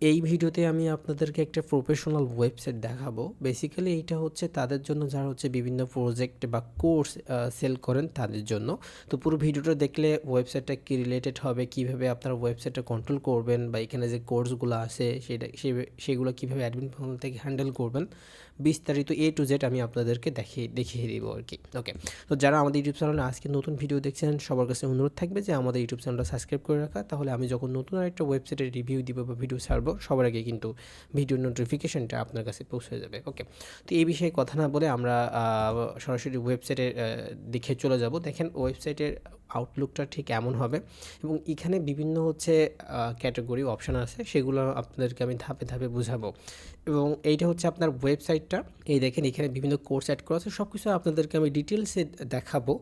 এই ভিডিওতে আমি আপনাদেরকে একটা প্রফেশনাল ওয়েবসাইট দেখাবো। বেসিক্যালি এইটা হচ্ছে তাদের জন্য যারা হচ্ছে বিভিন্ন প্রজেক্ট বা কোর্স সেল করেন তাদের জন্য। তো পুরো ভিডিওটা দেখলে ওয়েবসাইটটা কী রিলেটেড হবে, কীভাবে আপনারা ওয়েবসাইটটা কন্ট্রোল করবেন বা এখানে যে কোর্সগুলো আছে সেটা সেগুলো কীভাবে অ্যাডমিন থেকে হ্যান্ডেল করবেন। বিস্তারিত এ টু জেড আমি আপনাদেরকে দেখিয়ে দেখিয়ে দিব আর কি। ওকে তো যারা আমাদের ইউটিউব চ্যানেলে আজকে নতুন ভিডিও দেখছেন, সবার কাছে অনুরোধ থাকবে যে আমাদের ইউটিউব চ্যানেলটা সাবস্ক্রাইব করে রাখা। তাহলে আমি যখন নতুন আরেকটা ওয়েবসাইটের রিভিউ দিব বা ভিডিও ছাড়বো, সবার আগে কিন্তু ভিডিও নোটিফিকেশনটা আপনার কাছে পৌঁছে যাবে। ওকে তো এই বিষয়ে কথা না বলে আমরা সরাসরি ওয়েবসাইটের দেখে চলে যাব। দেখেন ওয়েবসাইটের আউটলুকটা ঠিক এমন হবে এবং এখানে বিভিন্ন হচ্ছে ক্যাটাগরি অপশান আছে, সেগুলো আপনাদেরকে আমি ধাপে ধাপে বুঝাবো। এবং এইটা হচ্ছে আপনার ওয়েবসাইটটা এই দেখেন, এখানে বিভিন্ন কোর্স অ্যাড করা আছে। সব কিছু আপনাদেরকে আমি ডিটেলসে দেখাবো।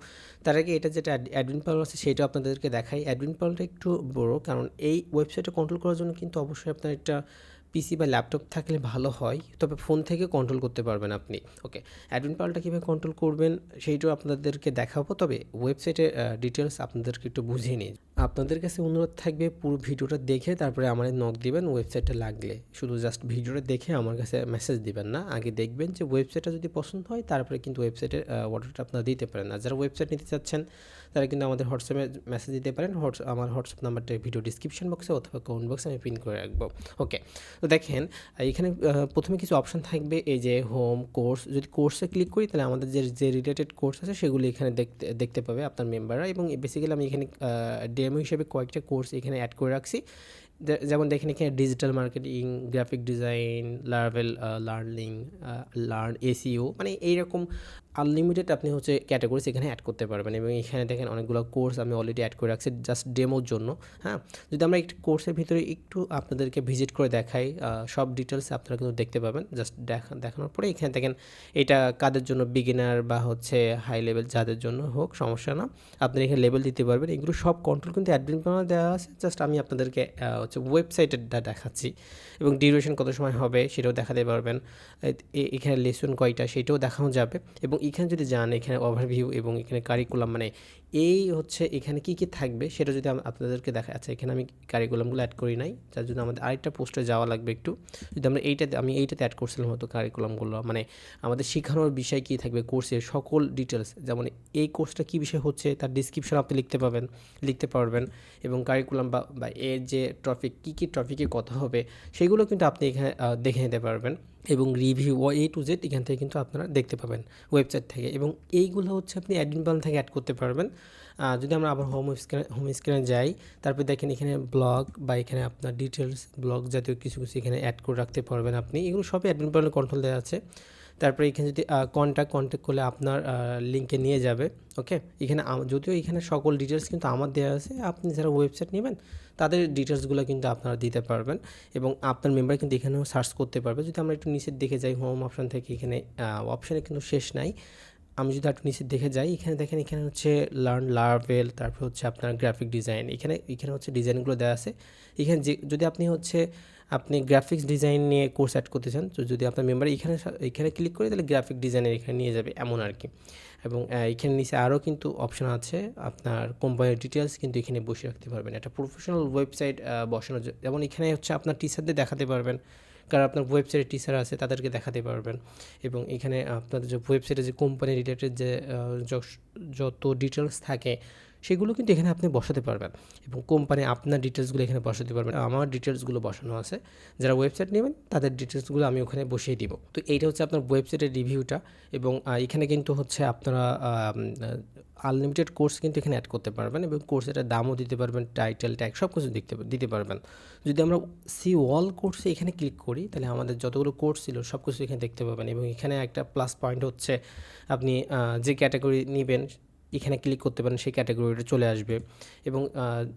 তার আগে এটা যেটা অ্যাডমিন পাওয়ার আছে, সেটা আপনাদেরকে দেখাই। অ্যাডমিন পাওয়ারটা একটু বড়, কারণ এই ওয়েবসাইটটা কন্ট্রোল করার জন্য কিন্তু অবশ্যই আপনার একটা পিসি বা ল্যাপটপ থাকলে ভালো হয়। তবে ফোন থেকে কন্ট্রোল করতে পারবেন আপনি। ওকে অ্যাডমিন পাওয়ারটা কীভাবে কন্ট্রোল করবেন, সেইটাও আপনাদেরকে দেখাবো। তবে ওয়েবসাইটের ডিটেলস আপনাদেরকে একটু বুঝিয়ে নিই আপনাদের কাছে অনুরোধ থাকবে পুরো ভিডিওটা দেখে তারপরে আমার নক দিবেন ওয়েবসাইটটা লাগলে। শুধু জাস্ট ভিডিওটা দেখে আমার কাছে মেসেজ দিবেন না। আগে দেখবেন যে ওয়েবসাইটটা যদি পছন্দ হয়, তারপরে কিন্তু ওয়েবসাইটের অর্ডারটা আপনারা দিতে পারেন। আর যারা ওয়েবসাইট নিতে চাচ্ছেন, তারা কিন্তু আমাদের হোয়াটসঅ্যাপে মেসেজ দিতে পারেন। হোয়াটস, আমার হোয়াটসঅ্যাপ নাম্বারটা ভিডিও ডিসক্রিপশন বক্সে অথবা কমেন্ট বক্সে আমি পিন করে রাখব। ওকে তো দেখেন এখানে প্রথমে কিছু অপশন থাকবে। এই যে হোম কোর্স যদি কোর্সে ক্লিক করি, তাহলে আমাদের যে যে রিলেটেড কোর্স আছে, সেগুলো এখানে দেখতে দেখতে পাবে আপনার মেম্বাররা এবং বেসিক্যালি আমি এখানে ডেমো হিসেবে কয়েকটা কোর্স এখানে অ্যাড করে রাখছি। যেমন দেখেন এখানে digital marketing graphic design Laravel learning learn SEO মানে এইরকম আনলিমিটেড আপনি হচ্ছে ক্যাটাগরিজ এখানে অ্যাড করতে পারবেন এবং এখানে দেখেন অনেকগুলো কোর্স আমি অলরেডি অ্যাড করে রাখছি জাস্ট ডেমোর জন্য হ্যাঁ? যদি আমরা একটি কোর্সের ভিতরে একটু আপনাদেরকে ভিজিট করে দেখাই সব ডিটেলস আপনারা কিন্তু দেখতে পাবেন। জাস্ট দেখা, দেখানোর পরে এখানে দেখেন এটা কাদের জন্য বিগিনার বা হচ্ছে হাই লেভেল যাদের জন্য হোক, সমস্যা না। আপনি এখানে লেভেল দিতে পারবেন, এগুলো সব কন্ট্রোল কিন্তু অ্যাডমিন প্যানেল দেওয়া আছে। জাস্ট আমি আপনাদেরকে হচ্ছে ওয়েবসাইটেরটা দেখাচ্ছি এবং ডিউরেশন কত সময় হবে সেটাও দেখাতে পারবেন। এখানে লেসন কয়টা সেটাও দেখানো যাবে এবং এখানে যদি যান, এখানে ওভারভিউ এবং এখানে কারিকুলাম মানে এই হচ্ছে এখানে কি কি থাকবে সেটা যদি আপনাদেরকে দেখা আচ্ছা এখানে আমি কারিকুলামগুলো অ্যাড করি নাই যার জন্য আমাদের আরেকটা পোস্টে যাওয়া লাগবে একটু। যদি আমরা এইটাতে আমি এইটাতে অ্যাড করছিলাম হয়তো কারিকুলামগুলো মানে আমাদের শেখানোর বিষয় কী থাকবে কোর্সের সকল ডিটেলস যেমন এই কোর্সটা কী বিষয় হচ্ছে, তার ডিসক্রিপশন আপনি লিখতে পাবেন, লিখতে পারবেন এবং কারিকুলাম বা বা এর যে টপিক কী কী টপিকে কথা হবে, সেগুলো কিন্তু আপনি এখানে দেখে নিতে পারবেন। এবং রিভিউ এ টু জেড এখান থেকে কিন্তু আপনারা দেখতে পাবেন ওয়েবসাইট থেকে। এবং এইগুলো হচ্ছে আপনি অ্যাডমিন প্যানেল থেকে অ্যাড করতে পারবেন। যদি আমরা আবার হোম স্ক্রিনে হোম স্ক্রিনে যাই, তারপর দেখেন এখানে ব্লগ বা এখানে আপনার ডিটেলস ব্লগ জাতীয় কিছু কিছু এখানে অ্যাড করে রাখতে পারবেন আপনি। এগুলো সবই অ্যাডমিন প্যানেল কন্ট্রোল দেওয়া আছে। তারপরে এখানে যদি কন্ট্যাক্ট কন্ট্যাক্ট করলে আপনার লিঙ্কে নিয়ে যাবে ওকে এখানে যদিও এখানে সকল ডিটেলস কিন্তু আমার দেওয়া আছে, আপনি যারা ওয়েবসাইট নেবেন, তাদের ডিটেলসগুলো কিন্তু আপনারা দিতে পারবেন এবং আপনার মেম্বার কিন্তু এখানেও সার্চ করতে পারবে। যদি আমরা একটু নিচের দেখে যাই হোম অপশন থেকে এখানে অপশানে কিন্তু শেষ নাই। আমি যদি একটু নিচের দেখে যাই, এখানে দেখেন, এখানে হচ্ছে লার্ন লার্ভেল তারপর হচ্ছে আপনার গ্রাফিক ডিজাইন এখানে এখানে হচ্ছে ডিজাইনগুলো দেওয়া আছে। এখানে যে, যদি আপনি হচ্ছে আপনি গ্রাফিক্স ডিজাইন নিয়ে কোর্স অ্যাড করতে চান, তো যদি আপনার মেম্বার এখানে এখানে ক্লিক করে তাহলে গ্রাফিক ডিজাইনের এখানে নিয়ে যাবে এমন আর কি। এবং এখানে নিচে আরও কিন্তু অপশন আছে, আপনার কোম্পানির ডিটেলস কিন্তু এখানে বসে রাখতে পারবেন। একটা প্রফেশনাল ওয়েবসাইট বসানো যেমন এখানে হচ্ছে আপনার টিচারদের দেখাতে পারবেন, কারণ আপনার ওয়েবসাইটে টিচার আছে, তাদেরকে দেখাতে পারবেন। এবং এখানে আপনাদের যে ওয়েবসাইটে যে কোম্পানি রিলেটেড যে যত ডিটেলস থাকে সেগুলো কিন্তু এখানে আপনি বসাতে পারবেন এবং কোম্পানি আপনার ডিটেলসগুলো এখানে বসাতে পারবেন আমার ডিটেলসগুলো বসানো আছে। যারা ওয়েবসাইট নেবেন, তাদের ডিটেলসগুলো আমি ওখানে বসিয়ে দিব। তো এইটা হচ্ছে আপনার ওয়েবসাইটের রিভিউটা এবং এখানে কিন্তু হচ্ছে আপনারা আনলিমিটেড কোর্স কিন্তু এখানে অ্যাড করতে পারবেন এবং কোর্সের দামও দিতে পারবেন টাইটেল ট্যাগ সব কিছু দেখতে দিতে পারবেন। যদি আমরা সি ওয়াল কোর্সে এখানে ক্লিক করি, তাহলে আমাদের যতগুলো কোর্স ছিল সব কিছু এখানে দেখতে পাবেন এবং এখানে একটা প্লাস পয়েন্ট হচ্ছে আপনি যে ক্যাটাগরি নেবেন এখানে ক্লিক করতে পারেন, সেই ক্যাটাগরিটা চলে আসবে। এবং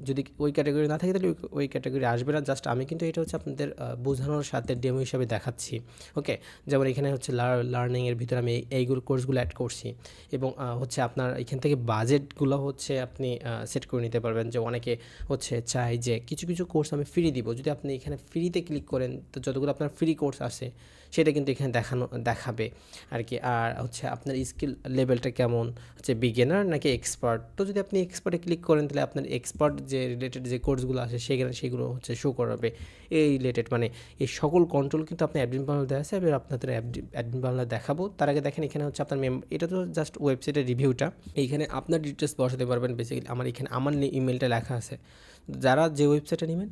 যদি ওই ক্যাটাগরি না থাকে, তাহলে ওই- ক্যাটাগরি আসবে না। জাস্ট আমি কিন্তু এটা হচ্ছে আপনাদের বোঝানোর সাথে ডেমো হিসাবে দেখাচ্ছি। ওকে যেমন এখানে হচ্ছে লার্নিংয়ের ভিতরে আমি এই- এইগুলো কোর্সগুলো অ্যাড করছি। এবং হচ্ছে আপনার এখান থেকে বাজেটগুলো হচ্ছে আপনি সেট করে নিতে পারবেন। যে অনেকে হচ্ছে চাই যে কিছু কিছু কোর্স আমি ফ্রি দিব। যদি আপনি এখানে ফ্রিতে ক্লিক করেন, তো যতগুলো আপনার ফ্রি কোর্স আছে, সেটা কিন্তু এখানে দেখানো, দেখাবে। আর কি, আর হচ্ছে আপনার স্কিল লেভেলটা কেমন? হচ্ছে বিগিনার নাকি এক্সপার্ট তো যদি আপনি এক্সপার্টে ক্লিক করেন, তাহলে আপনার এক্সপার্ট যে রিলেটেড যে কোর্সগুলো আছে, সেখানে সেগুলো হচ্ছে শো করাবে। এই রিলেটেড মানে এই সকল কন্ট্রোল কিন্তু আপনি অ্যাডমিন প্যানেল দেওয়া আছে, এবার আপনাদের অ্যাডমিন প্যানেল দেখাবো। তার আগে দেখেন, এখানে হচ্ছে আপনার মেম্বার এটা তো জাস্ট ওয়েবসাইটের রিভিউটা এইখানে আপনার ডিটেলস বসাতে পারবেন বেসিক্যালি আমার এখানে, আমার ইমেলটা লেখা আছে। যারা যে ওয়েবসাইটে নেবেন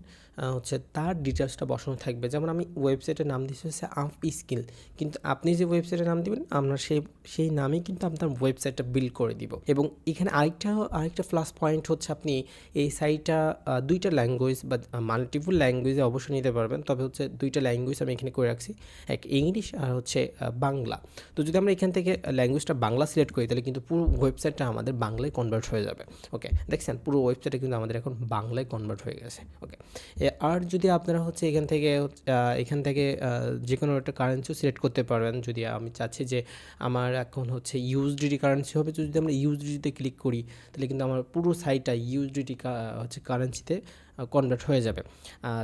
হচ্ছে তার ডিটেলসটা বসানো থাকবে। যেমন আমি ওয়েবসাইটের নাম দিচ্ছি হচ্ছে আপ স্কিল কিন্তু আপনি যে ওয়েবসাইটের নাম দিবেন, আমরা সেই সেই নামেই কিন্তু আপনার ওয়েবসাইটটা বিল্ড করে দিব। এবং এখানে আরেকটা আরেকটা প্লাস পয়েন্ট হচ্ছে আপনি এই সাইটটা দুইটা ল্যাঙ্গুয়েজ বা মাল্টিপুল ল্যাঙ্গুয়েজে অবশ্যই নিতে পারবেন। তবে হচ্ছে দুইটা ল্যাঙ্গুয়েজ আমি এখানে করে রাখছি। এক ইংলিশ আর হচ্ছে বাংলা। তো যদি আমরা এখান থেকে ল্যাঙ্গুয়েজটা বাংলা সিলেক্ট করি, তাহলে কিন্তু পুরো ওয়েবসাইটটা আমাদের বাংলায় কনভার্ট হয়ে যাবে। ওকে দেখছেন, পুরো ওয়েবসাইটটা কিন্তু আমাদের এখন বাংলায় কনভার্ট হয়ে গেছে। ওকে আর যদি আপনারা হচ্ছে এখান থেকে এখান থেকে যে কোনো একটা কারেন্সিও সিলেক্ট করতে পারবেন, যদি আমি চাচ্ছি যে আমার এখন হচ্ছে ইউএসডিটি কারেন্সি হবে যদি আমরা ইউএসডিটিতে ক্লিক করি, তাহলে কিন্তু আমার পুরো সাইটটা ইউএসডিটি হচ্ছে কারেন্সিতে কনভার্ট হয়ে যাবে।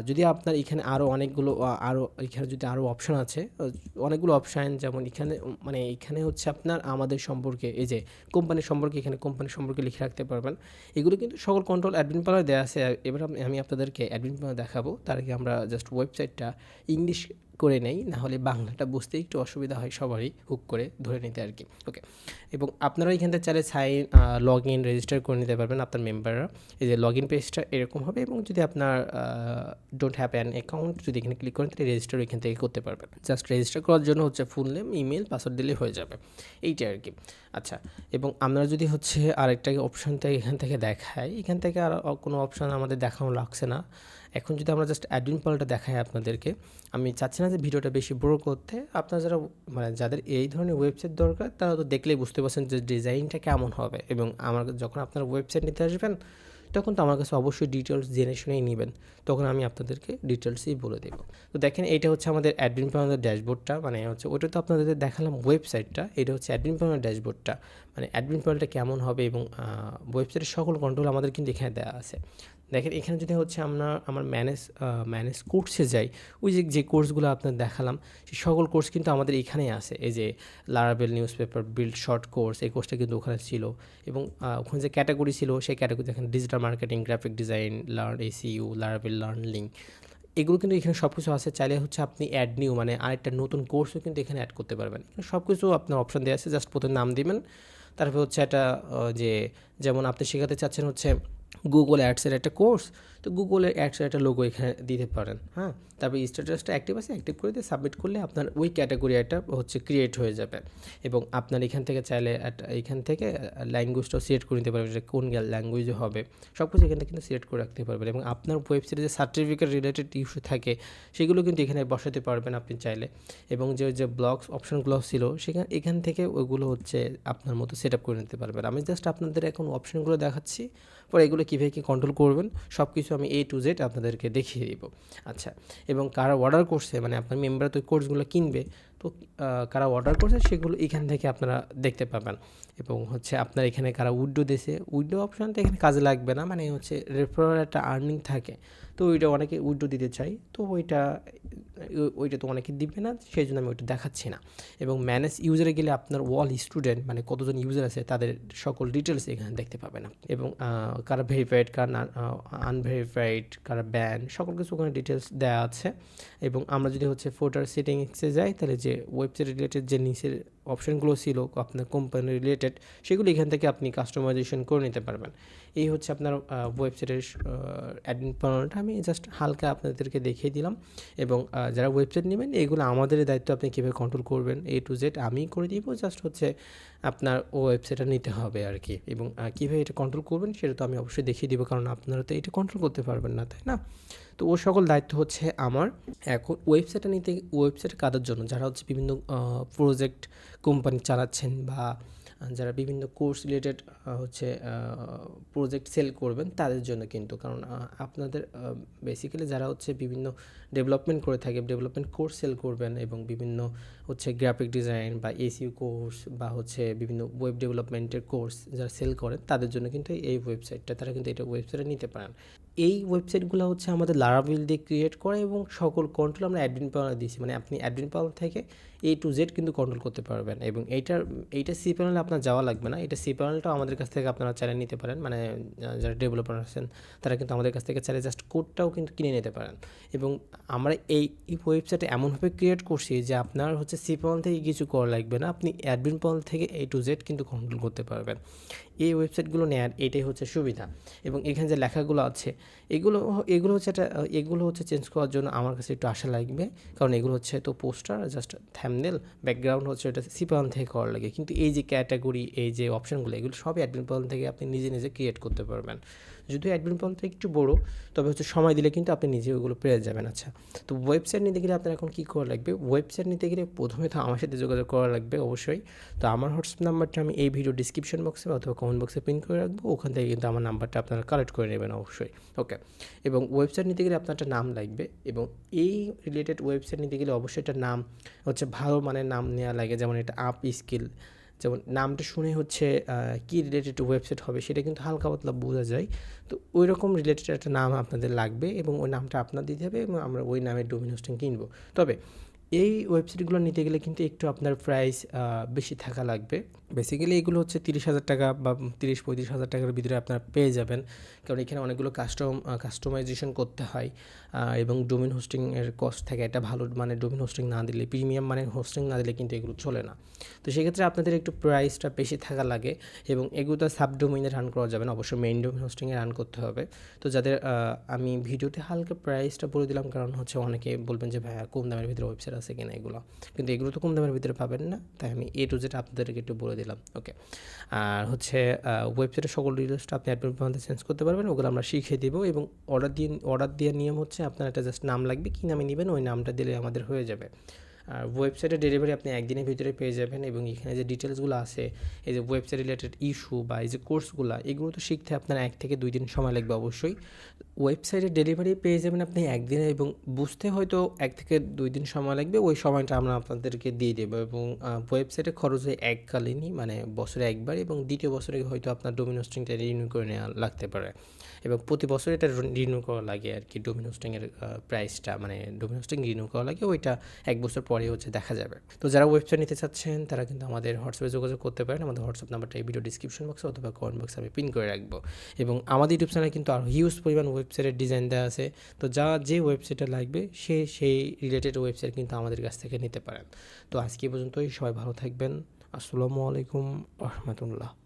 যদি আপনার এখানে আরও অনেকগুলো আরও এখানে যদি আরও অপশান আছে অনেকগুলো অপশান যেমন এখানে মানে এখানে হচ্ছে আপনার আমাদের সম্পর্কে, এই যে কোম্পানি সম্পর্কে, এখানে কোম্পানি সম্পর্কে লিখে রাখতে পারবেন। এগুলো কিন্তু সকল কন্ট্রোল অ্যাডমিন পাওয়ার দেওয়া আছে। এবার আমি আপনাদেরকে অ্যাডমিন পাওয়ার দেখাবো। তার আগে আমরা জাস্ট ওয়েবসাইটটা ইংলিশ করে নেই না হলে বাংলাটা বুঝতে একটু অসুবিধা হয় সবারই হুক করে ধরে নিতে আর কি। ওকে এবং আপনারা এখান থেকে চাইলে সাইন লগ ইন রেজিস্টার করে নিতে পারবেন আপনার মেম্বাররা এই যে লগ ইন পেজটা এরকম হবে এবং যদি আপনার ডোন্ট হ্যাভ অ্যান অ্যাকাউন্ট যদি এখানে ক্লিক করেন তাহলে রেজিস্টার এখান থেকে করতে পারবেন। জাস্ট রেজিস্টার করার জন্য হচ্ছে ফুল নেম ইমেল পাসওয়ার্ড দিলে হয়ে যাবে। এইটা আর কি। আচ্ছা এবং আমরা যদি হচ্ছে আরেকটা অপশান থেকে এখান থেকে দেখাই, এখান থেকে আর কোনো অপশান আমাদের দেখানো লাগছে না। এখন যদি আমরা জাস্ট অ্যাডমিন পালটা দেখাই আপনাদেরকে, আমি চাচ্ছি না যে ভিডিওটা বেশি বড় করতে। আপনারা যারা মানে যাদের এই ধরনের ওয়েবসাইট দরকার, তারা তো দেখলেই বুঝতে পারছেন যে ডিজাইনটা কেমন হবে। এবং আমার যখন আপনারা ওয়েবসাইট নিতে আসবেন, তখন তো আমার কাছে অবশ্যই ডিটেলস জেনে শুনেই নেবেন। তখন আমি আপনাদেরকে ডিটেলসই বলে দেব। তো দেখেন, এইটা হচ্ছে আমাদের অ্যাডমিন প্যানেলের ড্যাশবোর্ডটা। মানে হচ্ছে ওটা তো আপনাদের দেখালাম ওয়েবসাইটটা এটা হচ্ছে অ্যাডমিন প্যানেলের ড্যাশবোর্ডটা। মানে অ্যাডমিন প্যানেলটা কেমন হবে এবং ওয়েবসাইটের সকল কন্ট্রোল আমাদের কিন্তু এখানে দেওয়া আছে। দেখেন, এখানে যদি হচ্ছে আমরা, আমার ম্যানেজ ম্যানেজ কোর্সে যাই, ওই যে যে কোর্সগুলো আপনার দেখালাম সেই সকল কোর্স কিন্তু আমাদের এখানেই আছে। এই যে লারাবেল news paper build short course এই কোর্সটা কিন্তু ওখানে ছিল। এবং ওখানে যে ক্যাটাগরি ছিল, সেই ক্যাটাগরি দেখেন digital marketing graphic design learn SEO লারাবেল learn learning এগুলো কিন্তু এখানে সব কিছু আছে। চাইলে হচ্ছে আপনি অ্যাড নিউ মানে আরেকটা নতুন কোর্সও কিন্তু এখানে অ্যাড করতে পারবেন। সব কিছু আপনার অপশান দেওয়া আছে জাস্ট প্রথমে নাম দিবেন। তারপর হচ্ছে একটা যে, যেমন আপনি শেখাতে চাচ্ছেন হচ্ছে গুগল অ্যাডসের একটা কোর্স তো গুগলের অ্যাডসের একটা লোগো এখানে দিতে পারেন হ্যাঁ? তারপর স্ট্যাটাসটা অ্যাক্টিভ আছে অ্যাক্টিভ করে দিয়ে সাবমিট করলে আপনার ওই ক্যাটাগরি একটা হচ্ছে ক্রিয়েট হয়ে যাবে। এবং আপনার এখান থেকে চাইলে একটা এখান থেকে ল্যাঙ্গুয়েজটাও সিলেক্ট করে নিতে পারবেন কোন ল্যাঙ্গুয়েজে হবে। সব কিছু এখানে কিন্তু সিলেক্ট করে রাখতে পারবেন এবং আপনার ওয়েবসাইটে যে সার্টিফিকেট রিলেটেড ইস্যু থাকে, সেগুলো কিন্তু এখানে বসাতে পারবেন আপনি চাইলে। এবং যে যে ব্লগস অপশনগুলো ছিল, সেখানে, এখান থেকে ওইগুলো হচ্ছে আপনার মতো সেট আপ করে নিতে পারবেন। আমি জাস্ট আপনাদের এখন অপশনগুলো দেখাচ্ছি। পরে এগুলো কীভাবে কী কন্ট্রোল করবেন সব কিছু আমি এ টু জেড আপনাদেরকে দেখিয়ে দিব। আচ্ছা এবং কারা অর্ডার করছে মানে আপনার মেম্বার তো কোর্সগুলো কিনবে কারা অর্ডার করছে সেগুলো এখান থেকে আপনারা দেখতে পাবেন। এবং হচ্ছে আপনার এখানে কারা উইডো দিয়েছে, উইডো অপশানটা এখানে কাজে লাগবে না মানে হচ্ছে রেফারেল একটা আর্নিং থাকে। তো ওইটা অনেকে উইডো দিতে চাই তো ওইটা ওইটা তো অনেকে দিবে না, সেই জন্য আমি ওইটা দেখাচ্ছি না। এবং ম্যানেজ ইউজারে গেলে আপনার ওয়াল স্টুডেন্ট মানে কতজন ইউজার আছে, তাদের সকল ডিটেলস এখানে দেখতে পাবে না এবং কারা ভেরিফাইড কারা আনভেরিফাইড কারা ব্যান সকল কিছু ওখানে ডিটেলস দেওয়া আছে। এবং আমরা যদি হচ্ছে ফোটার সেটিংসে যাই, তাহলে যে ওয়েবসাইট রিলেটেড যে নিচের অপশানগুলো ছিল, আপনার কোম্পানি রিলেটেড সেগুলো এখান থেকে আপনি কাস্টমাইজেশন করে নিতে পারবেন। এই হচ্ছে আপনার ওয়েবসাইটের অ্যাডমিন প্যানেলটা আমি জাস্ট হালকা আপনাদেরকে দেখিয়ে দিলাম এবং যারা ওয়েবসাইট নেবেন, এগুলো আমাদের দায়িত্ব আপনি কীভাবে কন্ট্রোল করবেন এ টু জেড আমি করে দিব জাস্ট হচ্ছে আপনার ও ওয়েবসাইটটা নিতে হবে আর কি এবং কীভাবে এটা কন্ট্রোল করবেন সেটা তো আমি অবশ্যই দেখিয়ে দিব, কারণ আপনারা তো এটা কন্ট্রোল করতে পারবেন না, তাই না? তো ও সকল দায়িত্ব হচ্ছে আমার। এখন ওয়েবসাইটটা নিতে ওয়েবসাইট কাদের জন্য? যারা হচ্ছে বিভিন্ন প্রজেক্ট কোম্পানি চালাচ্ছেন বা যারা বিভিন্ন কোর্স রিলেটেড হচ্ছে প্রজেক্ট সেল করবেন, তাদের জন্য কিন্তু। কারণ আপনাদের বেসিক্যালি যারা হচ্ছে বিভিন্ন ডেভেলপমেন্ট করে থাকে ডেভেলপমেন্ট কোর্স সেল করবেন এবং বিভিন্ন হচ্ছে গ্রাফিক ডিজাইন বা এসিউ কোর্স বা হচ্ছে বিভিন্ন ওয়েব ডেভেলপমেন্টের কোর্স যারা সেল করেন, তাদের জন্য কিন্তু এই ওয়েবসাইটটা তারা কিন্তু এটা ওয়েবসাইটে নিতে পারেন। এই ওয়েবসাইটগুলো হচ্ছে আমাদের লারাবিল দিয়ে ক্রিয়েট করে এবং সকল কন্ট্রোল আমরা অ্যাডমিন প্যানেলে দিয়েছি। মানে আপনি অ্যাডমিন পাওয়ার থেকে এ টু জেড কিন্তু কন্ট্রোল করতে পারবেন এবং এইটার, এইটা সি প্যানেলে আপনার যাওয়া লাগবে না। এটা সি প্যানেলটাও আমাদের কাছ থেকে আপনারা চালিয়ে নিতে পারেন। মানে যারা ডেভেলপার আছেন, তারা কিন্তু আমাদের কাছ থেকে চালিয়ে জাস্ট কোডটাও কিন্তু কিনে নিতে পারেন। এবং আমরা এই ওয়েবসাইটে এমনভাবে ক্রিয়েট করছি যে আপনার হচ্ছে সি প্যানেল থেকে কিছু করা লাগবে না। আপনি অ্যাডমিন প্যানেল থেকে এ টু জেড কিন্তু কন্ট্রোল করতে পারবেন। এই ওয়েবসাইটগুলো নেয়ার এটাই হচ্ছে সুবিধা। এবং এখানে যে লেখাগুলো আছে, এগুলো এগুলো হচ্ছে একটা, এগুলো হচ্ছে চেঞ্জ করার জন্য আমার কাছে একটু আশা লাগবে। কারণ এগুলো হচ্ছে তো পোস্টার জাস্ট থ্যামনেল ব্যাকগ্রাউন্ড হচ্ছে এটা সিপান থেকে করা লাগে। কিন্তু এই যে ক্যাটাগরি এই যে অপশনগুলো এগুলো সবই অ্যাডমিন প্যানেল থেকে আপনি নিজে নিজে ক্রিয়েট করতে পারবেন। যদিও অ্যাডমিন প্যানেল থেকে একটু বড়, তবে হচ্ছে সময় দিলে কিন্তু আপনি নিজে ওগুলো পেয়ে যাবেন। আচ্ছা তো ওয়েবসাইট নিতে গেলে আপনার এখন কী করা লাগবে? ওয়েবসাইট নিতে গেলে প্রথমে তো আমার সাথে যোগাযোগ করা লাগবে অবশ্যই। তো আমার হোয়াটসঅ্যাপ নাম্বারটা আমি এই ভিডিও ডিসক্রিপশন বক্সে অথবা কমেন্ট বক্সে পিন করে রাখব, ওখান থেকে কিন্তু আমার নাম্বারটা আপনারা কালেক্ট করে নেবেন অবশ্যই। ওকে এবং ওয়েবসাইট নিতে গেলে আপনার একটা নাম লাগবে এবং এই রিলেটেড ওয়েবসাইট নিতে গেলে অবশ্যই একটা নাম হচ্ছে ভালো মানের নাম নেওয়া লাগে, যেমন এটা আপ স্কিল যেমন নামটা শুনে হচ্ছে কি রিলেটেড ওয়েবসাইট হবে সেটা কিন্তু হালকা পাতলা বোঝা যায়। তো ওই রকম রিলেটেড একটা নাম আপনাদের লাগবে এবং ওই নামটা আপনার দিতে হবে এবং আমরা ওই নামের ডোমিন হোস্টিং কিনবো। তবে এই ওয়েবসাইটগুলো নিতে গেলে কিন্তু একটু আপনার প্রাইস বেশি থাকা লাগবে। বেসিক্যালি এগুলো হচ্ছে তিরিশ হাজার টাকা বা তিরিশ, পঁয়ত্রিশ হাজার টাকার ভিতরে আপনারা পেয়ে যাবেন। কারণ এখানে অনেকগুলো কাস্টম কাস্টমাইজেশন করতে হয় এবং ডোমিন হোস্টিংয়ের কস্ট থাকে। এটা ভালো মানে ডোমিন হোস্টিং না দিলে প্রিমিয়াম মানে হোস্টিং না দিলে কিন্তু এগুলো চলে না। তো সেক্ষেত্রে আপনাদের একটু প্রাইসটা বেশি থাকা লাগে এবং এগুলো তো সাব ডোমিনে রান করা যাবে না। অবশ্যই মেইন ডোমিন হোস্টিংয়ে রান করতে হবে। তো যাদের আমি ভিডিওতে হালকা প্রাইসটা বলে দিলাম, কারণ হচ্ছে অনেকে বলবেন যে, ভাইয়া, কম দামের ভিতরে ওয়েবসাইট আছে কিনা এগুলো। কিন্তু এগুলো তো কম দামের ভিতরে পাবেন না। তাই আমি এ টু জেড আপনাদেরকে একটু বলে দিলাম। ওকে আর হচ্ছে ওয়েবসাইটের সকল ডিটেলসটা আপনি অ্যাডমিন পর্যন্ত চেঞ্জ করতে পারবেন। ওগুলো আমরা শিখিয়ে দেবো এবং অর্ডার দিয়ে অর্ডার দেওয়ার নিয়ম হচ্ছে আপনার একটা জাস্ট নাম লাগবে। কী নামে নেবেন? ওই নামটা দিলে আমাদের হয়ে যাবে। আর ওয়েবসাইটের ডেলিভারি আপনি একদিনের ভিতরে পেয়ে যাবেন এবং এখানে যে ডিটেলসগুলো আছে, এই যে ওয়েবসাইট রিলেটেড ইস্যু বা এই যে কোর্সগুলো এগুলো তো শিখতে আপনার এক থেকে দুই দিন সময় লাগবে অবশ্যই। ওয়েবসাইটের ডেলিভারি পেয়ে যাবেন আপনি একদিনে এবং বুঝতে হয়তো এক থেকে দুই দিন সময় লাগবে, ওই সময়টা আমরা আপনাদেরকে দিয়ে দেবো এবং ওয়েবসাইটে খরচ হয় এককালীনই মানে বছরে একবার এবং দ্বিতীয় বছরে হয়তো আপনার ডোমিন হোস্টিংটা রিনিউ করে নেওয়া লাগতে পারে। এবং প্রতি বছর এটা রিনিউ করা লাগে আর কি ডোমিন হোস্টিংয়ের প্রাইসটা মানে ডোমিন হোস্টিং রিনিউ করা লাগে, ওইটা এক বছর পরে হচ্ছে দেখা যাবে। তো যারা ওয়েবসাইট নিতে চাচ্ছেন, তারা কিন্তু আমাদের হোয়াটসঅ্যাপে যোগাযোগ করতে পারেন, আমাদের হোয়াটসঅ্যাপ নাম্বারটা এই ভিডিও ডিসক্রিপশন বক্সে অথবা কমেন্ট বক্সে আমি পিন করে রাখব। এবং আমাদের ইউটিউব চ্যানেলে কিন্তু আরও হিউজ পরিমাণ ওয়েবসাইটের ডিজাইন দেওয়া আছে, তো যা, যে ওয়েবসাইটটা লাগবে, সে, সেই রিলেটেড ওয়েবসাইট কিন্তু আমাদের কাছ থেকে নিতে পারেন। তো আজকে পর্যন্তই, সবাই ভালো থাকবেন। আসসালামু আলাইকুম রহমতুল্লাহ।